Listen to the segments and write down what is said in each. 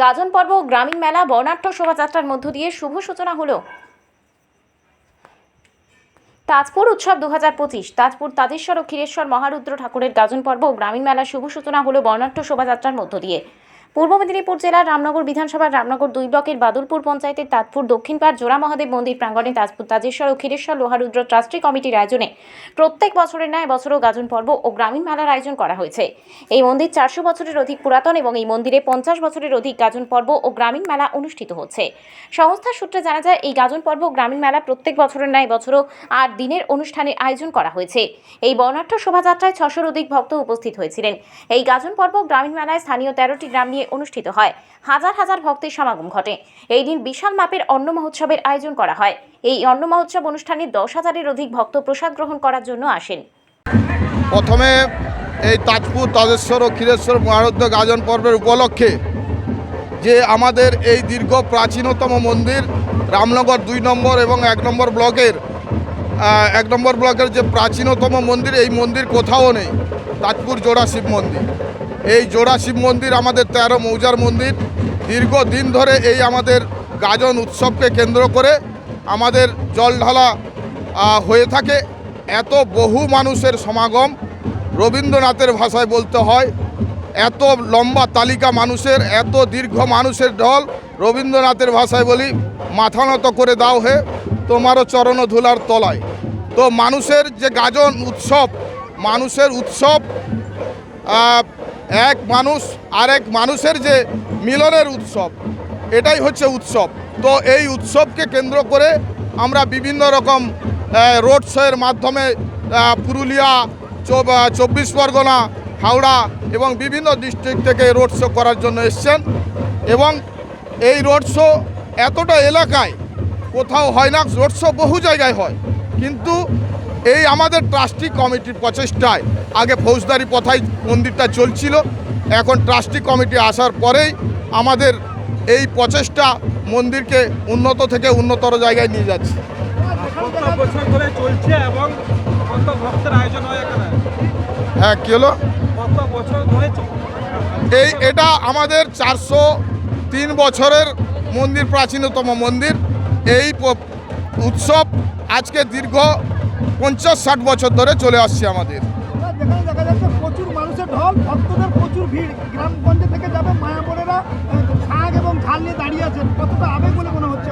গাজন পর্ব গ্রামীণ মেলা, বর্ণাঢ্য শোভাযাত্রার মধ্য দিয়ে শুভ সূচনা হলো। তাজপুর উৎসব দু হাজার পঁচিশ, তাজপুর তাদেশ্বর ও ক্ষীরেশ্বর মহারুদ্র ঠাকুরের গাজন পর্ব গ্রামীণ মেলার শুভ সূচনা হলো বর্ণাঢ্য শোভাযাত্রার মধ্য দিয়ে। পূর্ব মেদিনীপুর জেলার রামনগর বিধানসভার রামনগর দুই ব্লকের বাদুলপুর পঞ্চায়েতের তাজপুর দক্ষিণপাড় জোড়া মহাদেব মন্দির প্রাঙ্গণে তাজপুর তাজেশ্বর ও ক্ষীরেশ্বর লোহারুদ্র ট্রাস্টি কমিটির আয়োজনে প্রত্যেক বছরের ন্যায় বছরও গাজন পর্ব ও গ্রামীণ মেলার আয়োজন করা হয়েছে। এই মন্দির চারশো বছরের অধিক পুরাতন এবং এই মন্দিরে পঞ্চাশ বছরের অধিক গাজন পর্ব ও গ্রামীণ মেলা অনুষ্ঠিত হচ্ছে। সংস্থার সূত্রে জানা যায়, এই গাজন পর্ব গ্রামীণ মেলা প্রত্যেক বছরের ন্যায় বছরও আট দিনের অনুষ্ঠানের আয়োজন করা হয়েছে। এই বর্ণাঢ্য শোভাযাত্রায় ছশোর অধিক ভক্ত উপস্থিত হয়েছিলেন। এই গাজন পর্ব গ্রামীণ মেলায় স্থানীয় তেরোটি গ্রাম নিয়ে অনুষ্ঠিত হয়। হাজার হাজার ভক্তের সমাগম ঘটে। এই দিন বিশাল মাপের অন্ন মহোৎসবের আয়োজন করা হয়। এই অন্ন মহোৎসব অনুষ্ঠানে দশ হাজারের অধিক ভক্ত প্রসাদ গ্রহণ করার জন্য আসেন। প্রথমে এই তাজপুর, তাজেশ্বর ও ক্ষীরেশ্বর মহারুদ্র গাজন পর্বের উপলক্ষে যে আমাদের এই দীর্ঘ প্রাচীনতম মন্দির রামনগর দুই নম্বর এবং এক নম্বর ব্লকের এক নম্বর ব্লকের যে প্রাচীনতম মন্দির, এই মন্দির কোথাও নেই। তাজপুর জোড়া শিব মন্দির। এই জোড়া শিব মন্দির আমাদের তেরো মৌজার মন্দির। দীর্ঘদিন ধরে এই আমাদের গাজন উৎসবকে কেন্দ্র করে আমাদের জল ঢালা হয়ে থাকে। এত বহু মানুষের সমাগম রবীন্দ্রনাথের ভাষায় বলতে হয়। এত লম্বা তালিকা মানুষের, এত দীর্ঘ মানুষের ঢল রবীন্দ্রনাথের ভাষায় বলি, মাথা নত করে দাও হে তোমারও চরণ ধুলার তলায়। তো মানুষের যে গাজন উৎসব, মানুষের উৎসব এক মানুষ আরেক মানুষের যে মিলনের উৎসব, এটাই হচ্ছে উৎসব। তো এই উৎসবকে কেন্দ্র করে আমরা বিভিন্ন রকম রোড শোয়ের মাধ্যমে পুরুলিয়া চব্বিশ পরগনা, হাওড়া এবং বিভিন্ন ডিস্ট্রিক্ট থেকে রোড শো করার জন্য এসছেন এবং এই রোড শো এতটা এলাকায় কোথাও হয় না রোড শো বহু জায়গায় হয়। কিন্তু এই আমাদের ট্রাস্টি কমিটির প্রচেষ্টায় আগে ফৌজদারি পথায় মন্দিরটা চলছিল। এখন ট্রাস্টি কমিটি আসার পরেই আমাদের এই প্রচেষ্টা মন্দিরকে উন্নত থেকে উন্নতর জায়গায় নিয়ে যাচ্ছে। হয় কী হলো? বছর ধরে এই এটা আমাদের চারশো তিন বছরের মন্দির প্রাচীনতম মন্দির। এই উৎসব আজকে দীর্ঘ পঞ্চাশ ষাট বছর ধরে চলে আসছে আমাদের। দেখা যাচ্ছে প্রচুর মানুষের ঢল ভক্তদের প্রচুর ভিড়। গ্রামগঞ্জে থেকে যাবে মায়াবোনেরা শাক এবং ঝাল নিয়ে দাঁড়িয়ে আছেন। কতটা আবেগ বলে মনে হচ্ছে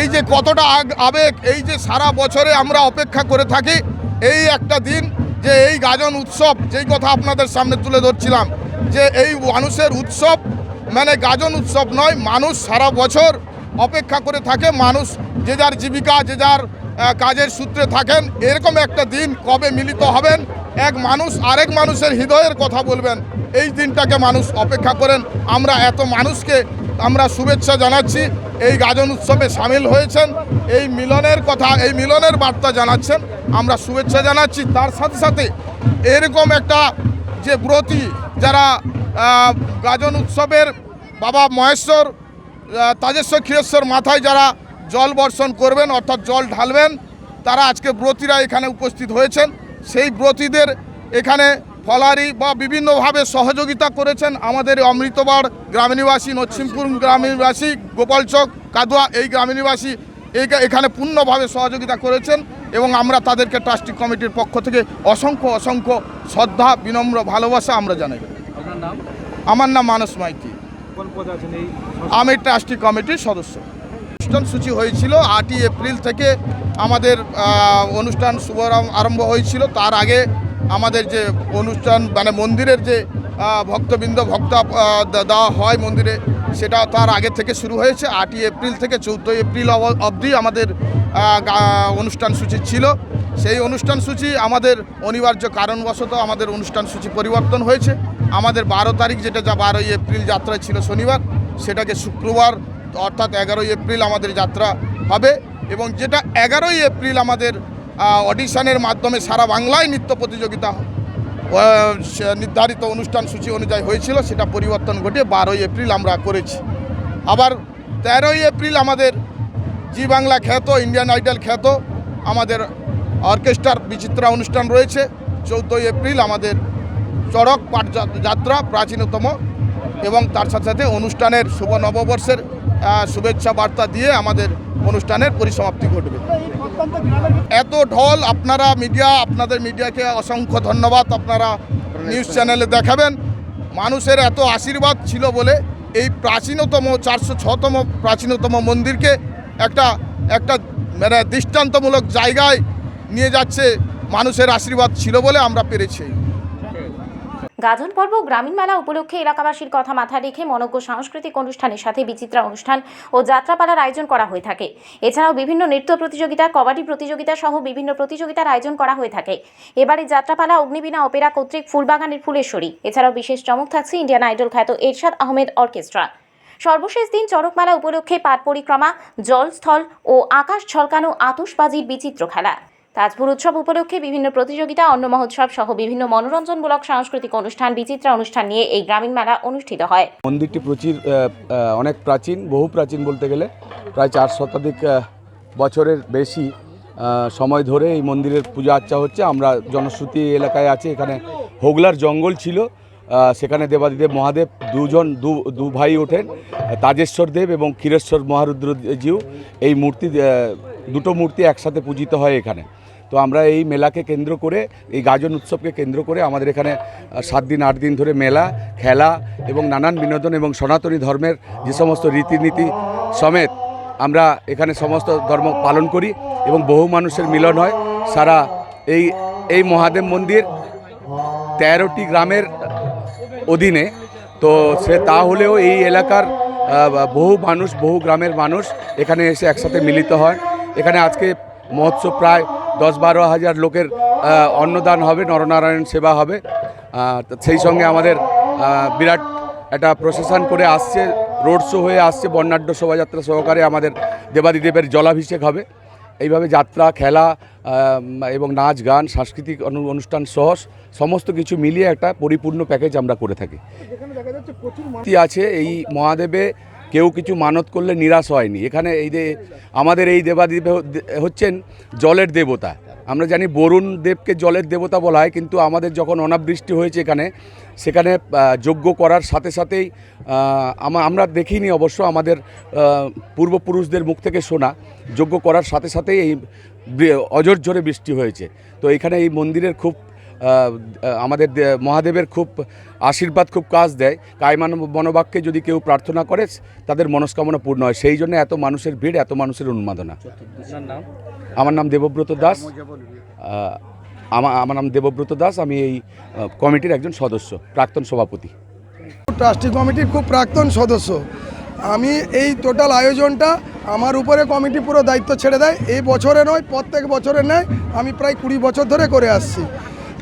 এই যে কতটা আবেগ এই যে সারা বছরে আমরা অপেক্ষা করে থাকি এই একটা দিন যে এই গাজন উৎসব যেই কথা আপনাদের সামনে তুলে ধরছিলাম যে এই মানুষের উৎসব মানে গাজন উৎসব নয় মানুষ সারা বছর অপেক্ষা করে থাকে মানুষ যে যার জীবিকা যে যার কাজের সূত্রে থাকেন, এরকম একটা দিন কবে মিলিত হবেন? এক মানুষ আরেক মানুষের হৃদয়ের কথা বলবেন। এই দিনটাকে মানুষ অপেক্ষা করেন। আমরা এত মানুষকে আমরা শুভেচ্ছা জানাচ্ছি। এই গাজন উৎসবে সামিল হয়েছেন। এই মিলনের কথা, এই মিলনের বার্তা জানাচ্ছেন। আমরা শুভেচ্ছা জানাচ্ছি। তার সাথে সাথে এরকম একটা যে ব্রতী যারা গাজন উৎসবের বাবা মহেশ্বর তাজেশ্বর ক্ষীরেশ্বর মাথায় যারা জল বর্ষণ করবেন অর্থাৎ জল ঢালবেন। তারা আজকে ব্রতীরা এখানে উপস্থিত হয়েছেন। সেই ব্রতীদের এখানে ফলারি বা বিভিন্নভাবে সহযোগিতা করেছেন আমাদের অমৃতবাড় গ্রামীণবাসী নরসিংপুর গ্রামীণবাসী গোপালচক কাদুয়া এই গ্রামীণবাসী এই- এখানে পূর্ণভাবে সহযোগিতা করেছেন এবং আমরা তাদেরকে ট্রাস্টি কমিটির পক্ষ থেকে অসংখ্য অসংখ্য শ্রদ্ধা বিনম্র ভালোবাসা আমরা জানাই। আমার নাম মানস মাইতি। আমি ট্রাস্টি কমিটির সদস্য। অনুষ্ঠান সূচি হয়েছিল, আটই এপ্রিল থেকে আমাদের অনুষ্ঠান শুভ আরম্ভ হয়েছিল। তার আগে আমাদের যে অনুষ্ঠান মানে মন্দিরের যে ভক্তবৃন্দ, ভক্ত দেওয়া হয় মন্দিরে, সেটা তার আগে থেকে শুরু হয়েছে। আটই এপ্রিল থেকে চৌদ্দই এপ্রিল অব- অবধি আমাদের অনুষ্ঠান সূচি ছিল। সেই অনুষ্ঠান সূচি আমাদের অনিবার্য কারণবশত আমাদের অনুষ্ঠান সূচি পরিবর্তন হয়েছে। আমাদের বারো তারিখ, যেটা যা বারোই এপ্রিল যাত্রা ছিল শনিবার, সেটাকে শুক্রবার অর্থাৎ এগারোই এপ্রিল আমাদের যাত্রা হবে এবং যেটা এগারোই এপ্রিল আমাদের অডিশনের মাধ্যমে সারা বাংলায় নৃত্য প্রতিযোগিতা নির্ধারিত অনুষ্ঠান সূচি অনুযায়ী হয়েছিল, সেটা পরিবর্তন ঘটিয়ে বারোই এপ্রিল আমরা করেছি। আবার তেরোই এপ্রিল আমাদের জি বাংলা খ্যাত, ইন্ডিয়ান আইডল খ্যাত, আমাদের অর্কেস্ট্রার বিচিত্রা অনুষ্ঠান রয়েছে। চৌদ্দই এপ্রিল আমাদের চড়ক পাট যাত্রা, প্রাচীনতম এবং তার সাথে সাথে অনুষ্ঠানের শুভ নববর্ষের শুভেচ্ছা বার্তা দিয়ে আমাদের অনুষ্ঠানের পরিসমাপ্তি ঘটবে। এত ঢল আপনারা মিডিয়া, আপনাদের মিডিয়াকে অসংখ্য ধন্যবাদ। আপনারা নিউজ চ্যানেলে দেখাবেন। মানুষের এত আশীর্বাদ ছিল বলে এই প্রাচীনতম, চারশো ছতম প্রাচীনতম মন্দিরকে একটা একটা মানে দৃষ্টান্তমূলক জায়গায় নিয়ে যাচ্ছে মানুষের আশীর্বাদ ছিল বলে আমরা পেরেছি। গাজন পর্ব গ্রামীণ মেলা উপলক্ষে এলাকাবাসীর কথা মাথায় রেখে মনজ্ঞ সাংস্কৃতিক অনুষ্ঠানের সাথে বিচিত্রা অনুষ্ঠান ও যাত্রাপালার আয়োজন করা হয়ে থাকে। এছাড়াও বিভিন্ন নৃত্য প্রতিযোগিতা, কবাডি প্রতিযোগিতা সহ বিভিন্ন প্রতিযোগিতার আয়োজন করা হয়ে থাকে। এবারে যাত্রাপালা, অগ্নিবীণা, অপেরা কর্তৃক ফুলবাগানের ফুলেশ্বরী। এছাড়াও বিশেষ চমক থাকছে ইন্ডিয়ান আইডল খ্যাত এরশাদ আহমেদ অর্কেস্ট্রা। সর্বশেষ দিন চড়কমেলা উপলক্ষে পাট পরিক্রমা জলস্থল ও আকাশ ঝলকানো আতশবাজির বিচিত্র খেলা। তাজপুর উৎসব উপলক্ষে বিভিন্ন প্রতিযোগিতা, অন্ন মহোৎসব সহ বিভিন্ন মনোরঞ্জনমূলক সাংস্কৃতিক অনুষ্ঠান, বিচিত্রা অনুষ্ঠান নিয়ে এই গ্রামীণ মেলা অনুষ্ঠিত হয়। মন্দিরটি প্রচুর অনেক প্রাচীন, বহু প্রাচীন বলতে গেলে। প্রায় চার শতাধিক বছরের বেশি সময় ধরে এই মন্দিরের পূজা আর্চা হচ্ছে। আমরা জনশ্রুতি এলাকায় আছে, এখানে হোগলার জঙ্গল ছিল। সেখানে দেবাদিদেব মহাদেব দুজন, দু ভাই ওঠেন, তাজেশ্বর দেব এবং ক্ষীরেশ্বর মহারুদ্রজিউ। এই মূর্তি দুটো মূর্তি একসাথে পূজিত হয় এখানে। তো আমরা এই মেলাকে কেন্দ্র করে, এই গাজন উৎসবকে কেন্দ্র করে আমাদের এখানে সাত দিন, আট দিন ধরে মেলা, খেলা এবং নানান বিনোদন এবং সনাতনী ধর্মের যে সমস্ত রীতিনীতি সমেত আমরা এখানে সমস্ত ধর্ম পালন করি এবং বহু মানুষের মিলন হয়। সারা এই এই মহাদেব মন্দির তেরোটি গ্রামের অধীনে। তো সে তা হলেও এই এলাকার বহু মানুষ, বহু গ্রামের মানুষ এখানে এসে একসাথে মিলিত হয়। এখানে আজকে মহোৎসব প্রায় দশ বারো হাজার লোকের অন্নদান হবে নরনারায়ণ সেবা হবে। সেই সঙ্গে আমাদের বিরাট একটা প্রসেশন করে আসছে রোড শো হয়ে আসছে বর্ণাঢ্য শোভাযাত্রা সহকারে আমাদের দেবাদিদেবের জলাভিষেক হবে। এইভাবে যাত্রা খেলা এবং নাচ গান সাংস্কৃতিক অনু- অনুষ্ঠান সহ সমস্ত কিছু মিলিয়ে একটা পরিপূর্ণ প্যাকেজ আমরা করে থাকি। আছে এই মহাদেবে কেউ কিছু মানত করলে নিরাশ হয়নি। এখানে এই যে আমাদের এই দেবাদেব হচ্ছেন জলের দেবতা। আমরা জানি বরুণ দেবকে জলের দেবতা বলা হয়, কিন্তু আমাদের যখন অনাবৃষ্টি হয়েছে এখানে, সেখানে যজ্ঞ করার সাথে সাথেই আমরা দেখিনি অবশ্য আমাদের পূর্বপুরুষদের মুখ থেকে শোনা। যজ্ঞ করার সাথে সাথেই এই অজর বৃষ্টি হয়েছে। তো এখানে এই মন্দিরের খুব আমাদের দে- মহাদেবের খুব আশীর্বাদ খুব কাজ দেয়। কায়মান মনোবাক্যে যদি কেউ প্রার্থনা করে তাদের মনস্কামনা পূর্ণ হয়। সেই জন্য এত মানুষের ভিড় এত মানুষের উন্মাদনা। আমার নাম দেবব্রত দাস। আমার আমার নাম দেবব্রত দাস। আমি এই কমিটির একজন সদস্য প্রাক্তন সভাপতি। ট্রাস্টি কমিটির খুব প্রাক্তন সদস্য। আমি এই টোটাল আয়োজনটা আমার উপরে কমিটি পুরো দায়িত্ব ছেড়ে দেয়। এই বছরে নয় প্রত্যেক বছরে নয় আমি প্রায় কুড়ি বছর ধরে করে আসছি।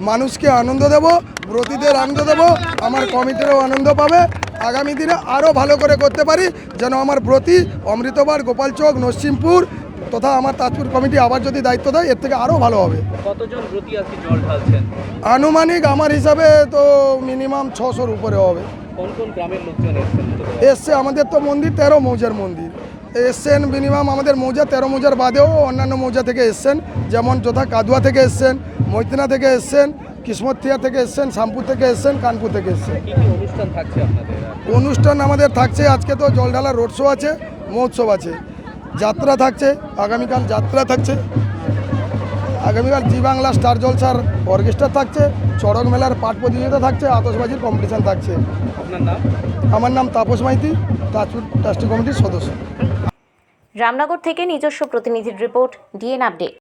মানুষকে আনন্দ দেব ব্রতীদের আনন্দ দেব আমার কমিটিরও আনন্দ পাবে। আগামী দিনে আরও ভালো করে করতে পারি যেন আমার ব্রতী অমৃতবার গোপালচক নরসিংপুর তথা আমার তাজপুর কমিটি আবার যদি দায়িত্ব দেয় এর থেকে আরও ভালো হবে। কতজন ব্রতী আজকে জল ঢালছেন? আনুমানিক আমার হিসাবে তো মিনিমাম ছশোর উপরে হবে। কোন কোন গ্রামের লোকজন এসছে আমাদের তো মন্দির তেরো মৌজার মন্দির। এসছেন মিনিমাম আমাদের মৌজা তেরো মৌজার বাদেও অন্যান্য মৌজা থেকে এসছেন যেমন যথা কাদুয়া থেকে এসছেন মৈতনা থেকে এসছেন কিসমতিয়া থেকে এসছেন শামপুর থেকে এসছেন কানপুর থেকে এসছেন। কি কি অনুষ্ঠান থাকছে আপনাদের? অনুষ্ঠান আমাদের থাকছে আজকে তো জলঢালা রোড শো আছে মহোৎসব আছে। যাত্রা থাকছে আগামীকাল যাত্রা থাকছে। আগামীকাল জি বাংলা স্টার জলসার অর্কেস্ট্রা থাকছে চড়ক মেলার পাঠ প্রতিযোগিতা থাকছে আতশবাজির কম্পিটিশন থাকছে। আপনার নাম? আমার নাম তাপস মাইতি তাজপুর ট্রাস্টি কমিটির সদস্য। রামনগর থেকে নিজস্ব প্রতিনিধির রিপোর্ট ডিএন আপডেট।